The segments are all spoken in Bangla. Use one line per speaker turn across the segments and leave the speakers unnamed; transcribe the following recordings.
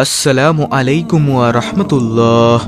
আসসালামু আলাইকুম রাহমাতুল্লাহ।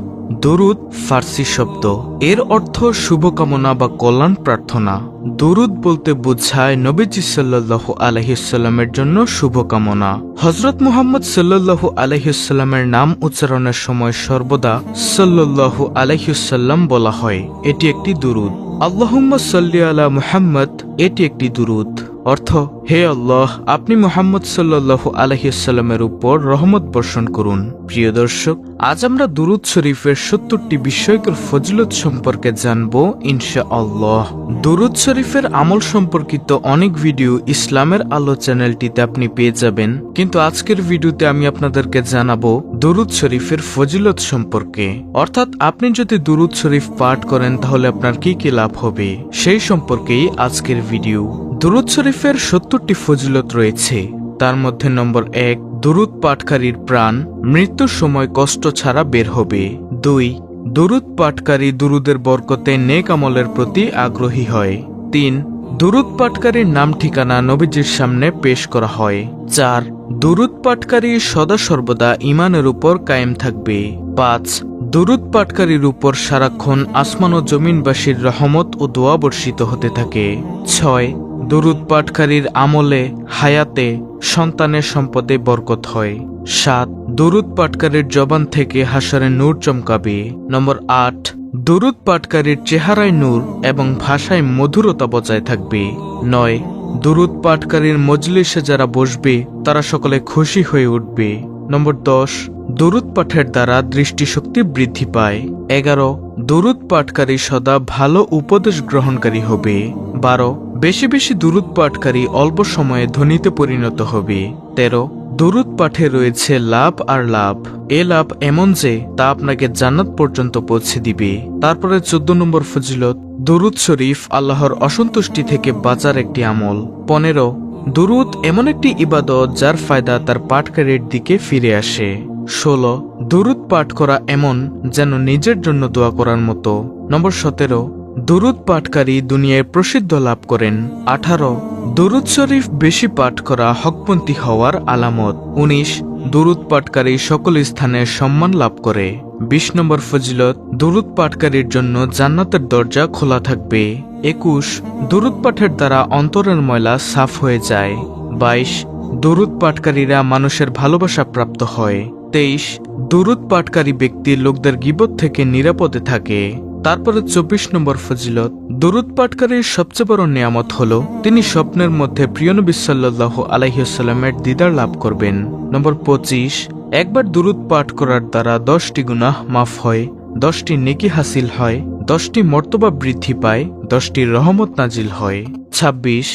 দরুদ ফার্সি শব্দ। এর অর্থ শুভকামনা বা কল্যাণ প্রার্থনা। দরুদ বলতে বোঝায় নবীজি সাল্লাল্লাহু আলহিসাল্লামের জন্য শুভকামনা। হজরত মুহাম্মদ সাল্লাল্লাহু আলহিসাল্লামের নাম উচ্চারণের সময় সর্বদা সাল্লাল্লাহু আলহিসাল্লাম বলা হয়। এটি একটি দুরুদ। আল্লাহুম্মা সাল্লি আলা মুহাম্মদ, এটি একটি দুরুদ। অর্থ হে আল্লাহ, আপনি মোহাম্মদ সাল্লাল্লাহু আলহিসাল্লামের উপর রহমত বর্ষণ করুন। প্রিয় দর্শক, আজ আমরা দুরুদ শরীফের সত্তরটি বিস্ময়কর ফজলত সম্পর্কে জানব ইনশা আল্লাহ দুরুদ শরীফের আমল সম্পর্কিত অনেক ভিডিও ইসলামের আলো চ্যানেলটিতে আপনি পেয়ে যাবেন। কিন্তু আজকের ভিডিওতে আমি আপনাদেরকে জানাব দুরুদ শরীফের ফজিলত সম্পর্কে। অর্থাৎ আপনি যদি দুরুদ শরীফ পাঠ করেন, তাহলে আপনার কি কি লাভ হবে? সেই সম্পর্কেই আজকের ভিডিও। দুরুদ শরীফের সত্তরটি ফজিলত রয়েছে। তার মধ্যে নম্বর এক, দুরুদ পাঠকারীর প্রাণ, মৃত্যুর সময় কষ্ট ছাড়া বের হবে। দুই, দুরুদ পাঠকারী দুরুদের বরকতে নেক আমলের প্রতি আগ্রহী হয়। তিন, দুরুদ পাঠকারীর নাম ঠিকানা নবীজির সামনে পেশ করা হয়। চার, দুরুদ পাঠকারী সদা সর্বদা ইমানের উপর কায়েম থাকবে। পাঁচ, দুরুদ পাটকারীর উপর সারাক্ষণ আসমান ও জমিনবাসীর রহমত ও দোয়া বর্ষিত হতে থাকে। ছয় দুরুদ পাঠকারীর আমলে হায়াতে সন্তানের সম্পদে বরকত হয়। সাত, দুরুদ পাটকারীর জবান থেকে হাসারে নূর চমকাবে। নম্বর আট, দুরুদ পাটকারীর চেহারায় নূর এবং ভাষায় মধুরতা বজায় থাকবে। নয়, দুরুদ পাটকারীর মজলিসে যারা বসবে, তারা সকলে খুশি হয়ে উঠবে। নম্বর দশ, দরুদ পাঠের দ্বারা দৃষ্টিশক্তি বৃদ্ধি পায়। এগারো, দরুদ পাঠকারী সদা ভালো উপদেশ গ্রহণকারী হবে। বারো বেশি বেশি দুরুদ পাঠকারী অল্প সময়ে ধনীতে পরিণত হবে। তেরো, দরুদ পাঠে রয়েছে লাভ আর লাভ। এ লাভ এমন যে, তা আপনাকে জান্নাত পর্যন্ত পৌঁছে দিবে। তারপরে চোদ্দ নম্বর ফজিলত, দরুদ শরীফ আল্লাহর অসন্তুষ্টি থেকে বাঁচার একটি আমল। পনেরো, দুরুদ এমন একটি ইবাদত যার ফায়দা তার পাঠকারীর দিকে ফিরে আসে। ষোলো, দুরুদ পাঠ করা এমন যেন নিজের জন্য দোয়া করার মতো। নম্বর সতেরো দুরুদ পাঠকারী দুনিয়ায় প্রসিদ্ধ লাভ করেন। আঠারো, দুরুদ শরীফ বেশি পাঠ করা হকপন্থী হওয়ার আলামত। উনিশ, দুরুদ পাঠকারী সকল স্থানে সম্মান লাভ করে। বিশ নম্বর ফজিলত, দুরুদ পাঠকারীর জন্য জান্নাতের দরজা খোলা থাকবে। একুশ, দুরুদ পাঠের দ্বারা অন্তরের ময়লা সাফ হয়ে যায়। বাইশ, দুরুদ পাঠকারীরা মানুষের ভালোবাসা প্রাপ্ত হয়। তেইশ, দুরুদ পাঠকারী ব্যক্তি লোকদের গিবত থেকে নিরাপদে থাকে। তারপরে চব্বিশ নম্বর ফজিলত, দুরুদ পাঠকারীর সবচেয়ে বড় নিয়ামত হল, তিনি স্বপ্নের মধ্যে প্রিয়নবী সাল্লাহ আলাইসাল্লামের দিদার লাভ করবেন। নম্বর পঁচিশ, একবার দুরুদ পাঠ করার দ্বারা দশটি গুনাহ মাফ হয়, দশটি নেকি হাসিল হয়, দশটি মর্তবা বৃদ্ধি পায়, দশটি রহমত নাজিল হয়। ২৬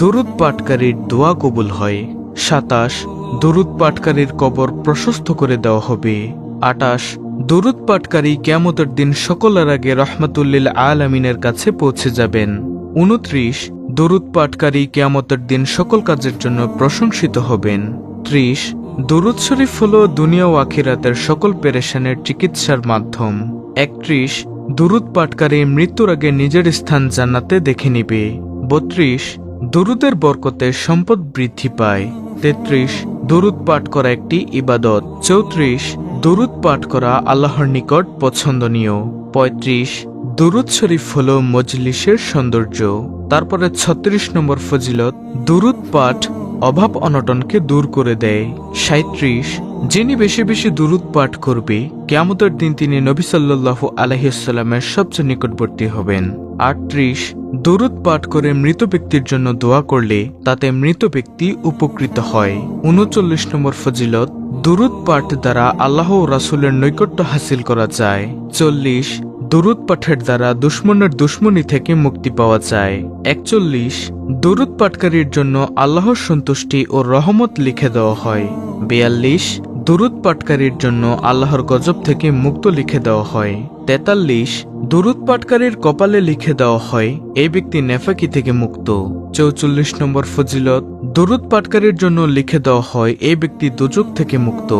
দুরুদ পাঠকারীর দোয়া কবুল হয়। সাতাশ, দুরুদ পাঠকারীর কবর প্রশস্ত করে দেওয়া হবে। আটাশ দুরুদ পাটকারী কেমতের দিন সকলের আগে রহমতুল্লিল আলমিনের কাছে পৌঁছে যাবেন। উনত্রিশ, দুরুদ পাঠকারী কেয়ামতের দিন সকল কাজের জন্য প্রশংসিত হবেন। ত্রিশ, দুরুদ শরীফ হল দুনিয়া ও আখিরাতের সকল পেরেশানের চিকিৎসার মাধ্যম। একত্রিশ, দুরুদ পাটকারী মৃত্যুর আগে নিজের স্থান জান্নাতে দেখে নিবে। বত্রিশ, দুরুদের বরকতে সম্পদ বৃদ্ধি পায়। তেত্রিশ, দুরুদ পাঠ করা একটি ইবাদত। চৌত্রিশ দুরুদ পাঠ করা আল্লাহর নিকট পছন্দনীয়। পঁয়ত্রিশ, দুরুদ শরীফ হল মজলিসের সৌন্দর্য। তারপরে ছত্রিশ নম্বর ফজিলত, দুরুদ পাঠ অভাব অনটনকে দূর করে দেয়। সাঁত্রিশ যিনি বেশি বেশি দুরুদ পাঠ করবে, কেয়ামতের দিন তিনি নবী সাল্লাহ আলহিসাল্লামের সবচেয়ে নিকটবর্তী হবেন। আটত্রিশ, দুরুদ পাঠ করে মৃত ব্যক্তির জন্য দোয়া করলে তাতে মৃত ব্যক্তি উপকৃত হয়। উনচল্লিশ নম্বর ফজিলত দুরুদ পাঠ দ্বারা আল্লাহ রাসুলের নৈকট্য হাসিল করা যায়। চল্লিশ, দুরুদ পাঠের দ্বারা দুশ্মনের দুশ্মনী থেকে মুক্তি পাওয়া যায়। একচল্লিশ, দুরুদ পাঠকারীর জন্য আল্লাহর সন্তুষ্টি ও রহমত লিখে দেওয়া হয়। বিয়াল্লিশ দুরুদ পাটকারীর জন্য আল্লাহর গজব থেকে মুক্ত লিখে দেওয়া হয়। তেতাল্লিশ, দুরুদ পাটকারীর কপালে লিখে দেওয়া হয় এই ব্যক্তি নেফাকি থেকে মুক্ত। চৌচল্লিশ নম্বর ফজিলত, দুরুদ পাটকারীর জন্য লিখে দেওয়া হয় এই ব্যক্তি দুযোগ থেকে মুক্ত।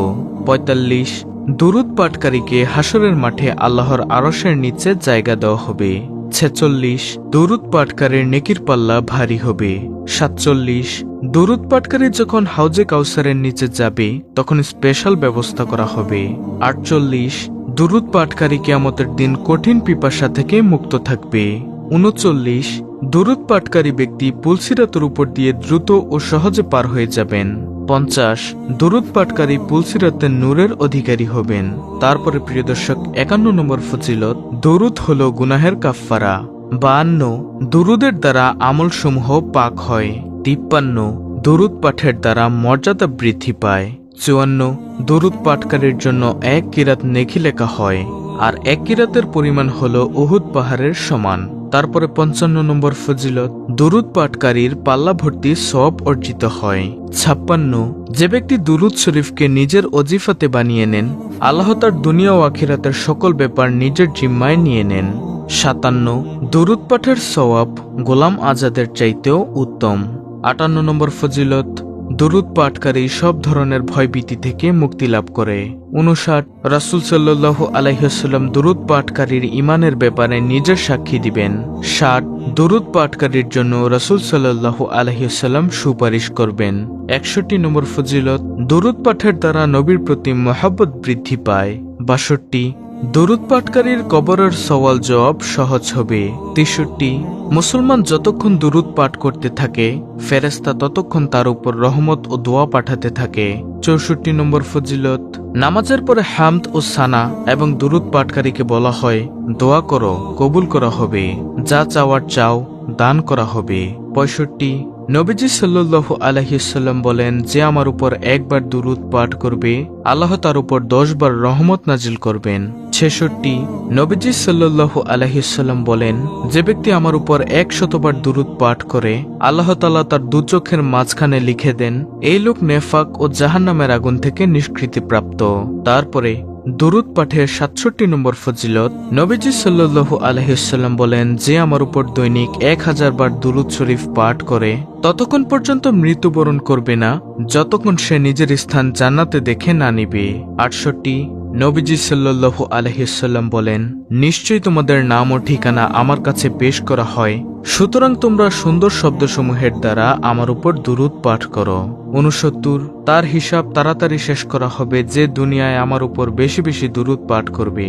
পঁয়তাল্লিশ, দুরুদ পাটকারীকে হাসরের মাঠে আল্লাহর আরসের নিচে জায়গা দেওয়া হবে। ছেচল্লিশ, দুরুদ পাঠকারীর নেকির পাল্লা ভারী হবে। সাতচল্লিশ দরুদ পাটকারী যখন হাউজে কাউসারের নিচে যাবে, তখন স্পেশাল ব্যবস্থা করা হবে। আটচল্লিশ, দুরুদ পাটকারী কেয়ামতের দিন কঠিন পিপাসা থেকে মুক্ত থাকবে। উনচল্লিশ, দুরুদ পাটকারী ব্যক্তি পুলসিরাতের উপর দিয়ে দ্রুত ও সহজে পার হয়ে যাবেন। পঞ্চাশ, দুরুদ পাটকারী পুলসিরাতের নূরের অধিকারী হবেন। তারপরে প্রিয় দর্শক, একান্ন নম্বর ফজিলত, দরুদ হল গুনাহের কাফফারা। বাহান্ন দুরুদের দ্বারা আমলসমূহ পাক হয়। তিপ্পান্ন দরুদ পাঠের দ্বারা মর্যাদা বৃদ্ধি পায়। চুয়ান্ন দরুদ পাঠকারীর জন্য এক কিরাত নেকি লেখা হয়। আর এক কিরাতের পরিমাণ হল উহুদ পাহাড়ের সমান। তারপরে পঞ্চান্ন নম্বর ফজিলত, দুরুদ পাঠকারীর পাল্লা ভর্তি সব অর্জিত হয়। ছাপ্পান্ন, যে ব্যক্তি দুরুদ শরীফকে নিজের অজিফাতে বানিয়ে নেন, আল্লাহ তার দুনিয়া ও আখিরাতের সকল ব্যাপার নিজের জিম্মায় নিয়ে নেন। সাতান্ন, দুরুদ পাঠের সওয়াব গোলাম আজাদের চাইতেও উত্তম। আটান্ন নম্বর ফজিলত, দুরুদ পাঠকারী সব ধরনের ভয়ভীতি থেকে মুক্তি লাভ করে। উনষাট, রাসুল সাল্লাহ আলাইসাল্লাম দুরুদ পাঠকারীর ইমানের ব্যাপারে নিজের সাক্ষী দিবেন। ষাট, দুরুদ পাঠকারীর জন্য রাসুল সাল্লাহ আলহিসাল্লাম সুপারিশ করবেন। একষট্টি নম্বর ফজিলত, দুরুদ পাঠের দ্বারা নবীর প্রতি মহাব্বত বৃদ্ধি পায়। বাষট্টি দরুদ পাঠকারীর কবরের সওয়াল জবাব সহজ হবে। তেষট্টি, মুসলমান যতক্ষণ দুরুদ পাঠ করতে থাকে ফেরেস্তা ততক্ষণ তার উপর রহমত ও দোয়া পাঠাতে থাকে। চৌষট্টি নম্বর ফজিলত, নামাজের পরে হামদ ও সানা এবং দুরুদ পাঠকারীকে বলা হয়, দোয়া করো, কবুল করা হবে, যা চাওয়ার চাও, দান করা হবে। পঁয়ষট্টি নবীজি সাল্লু আলহিসাল্লাম বলেন, যে আমার উপর একবার দুরুদ পাঠ করবে, আল্লাহ তার উপর দশবার রহমত নাজিল করবেন। ছেষট্টি, নবীজি সাল্লু আলহিসাল্লাম বলেন, যে ব্যক্তি আমার উপর এক শতবার দুরুদ পাঠ করে, আল্লাহ তালা তার দুচোখের মাঝখানে লিখে দেন, এই লোক নেফাক ও জাহান্নামের আগুন থেকে নিষ্কৃতি প্রাপ্ত তারপরে দুরুদ পাঠের সাতষট্টি নম্বর ফজিলত, নবীজি সাল্লু আলহিসাল্লাম বলেন, যে আমার উপর দৈনিক এক হাজার বার দুরুদ শরীফ পাঠ করে, ততক্ষণ পর্যন্ত মৃত্যুবরণ করবে না, যতক্ষণ সে নিজের স্থান জান্নাতে দেখে না নিবে। আটষট্টি নবীজি সাল্লু আলহিসাল্লাম বলেন, নিশ্চয়ই তোমাদের নাম ও ঠিকানা আমার কাছে পেশ করা হয়। সুতরাং তোমরা সুন্দর শব্দসমূহের দ্বারা আমার উপর দুরুদ পাঠ করো। উনসত্তর তার হিসাব তাড়াতাড়ি শেষ করা হবে যে দুনিয়ায় আমার উপর বেশি বেশি দুরুদ পাঠ করবে।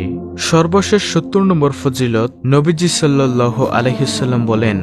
সর্বশেষ সত্তর নম্বর ফজিলত নবীজি সাল্লাহ আলহিসাল্লাম বলেন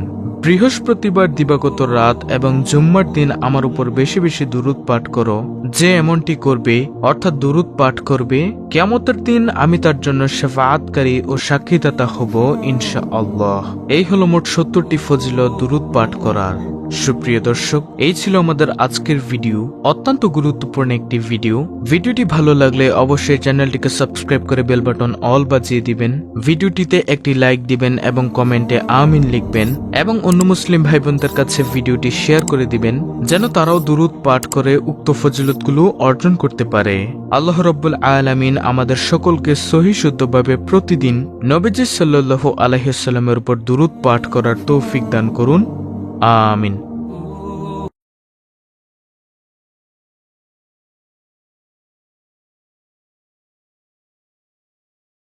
বৃহস্পতিবার দিবাগত রাত এবং জুম্মার দিন আমার উপর বেশি বেশি দুরুদ পাঠ করো। যে এমনটি করবে, অর্থাৎ দুরুদ পাঠ করবে কেমতের দিন আমি তার জন্য সেফায়াতকারী ও সাক্ষীদাতা হব ইনশা আল্লাহ এই হলো মোট সত্তরটি ফজিল দুরুদ পাঠ করার। সুপ্রিয় দর্শক, এই ছিল আমাদের আজকের ভিডিও অত্যন্ত গুরুত্বপূর্ণ একটি ভিডিও ভিডিওটি ভালো লাগলে অবশ্যই চ্যানেলটিকে সাবস্ক্রাইব করে বেল বাটন অল বাজিয়ে দিবেন। ভিডিওটিতে একটি লাইক দিবেন এবং কমেন্টে আমিন লিখবেন এবং অন্য মুসলিম ভাই বোনদের কাছে ভিডিওটি শেয়ার করে দিবেন, যেন তারাও দুরুদ পাঠ করে উক্ত ফজিলতগুলো অর্জন করতে পারে। আল্লাহ রব্বুল আলামিন আমাদের সকলকে সহি শুদ্ধভাবে প্রতিদিন নবীজি সাল্লু আলহিসাল্লামের উপর দুরুদ পাঠ করার তৌফিক দান করুন। আমিন